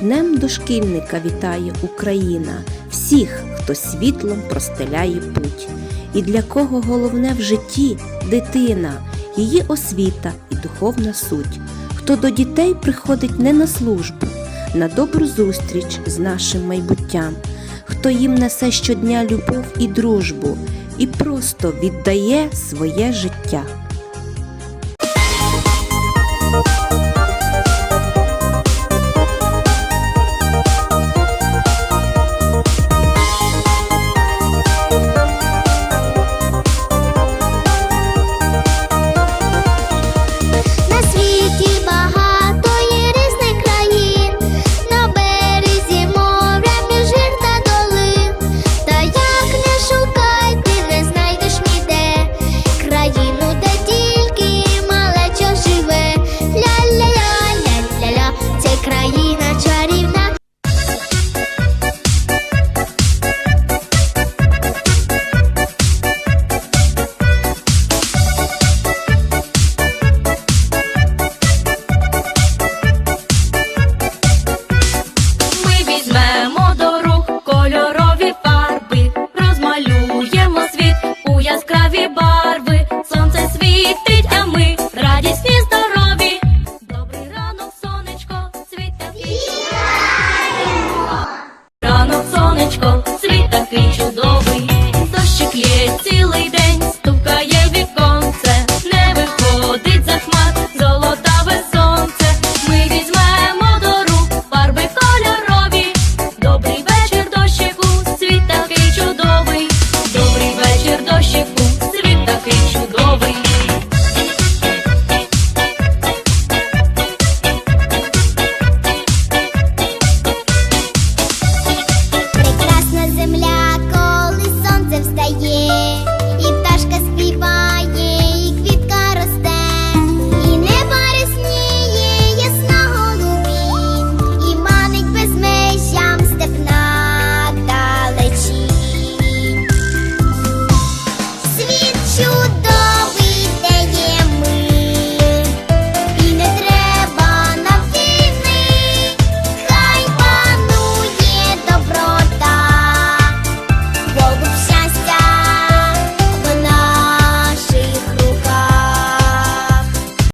Днем дошкільника вітає Україна, всіх, хто світлом простеляє путь. І для кого головне в житті дитина, її освіта і духовна суть, хто до дітей приходить не на службу, на добру зустріч з нашим майбуттям, хто їм несе щодня любов і дружбу, і просто віддає своє життя. сонечко. você.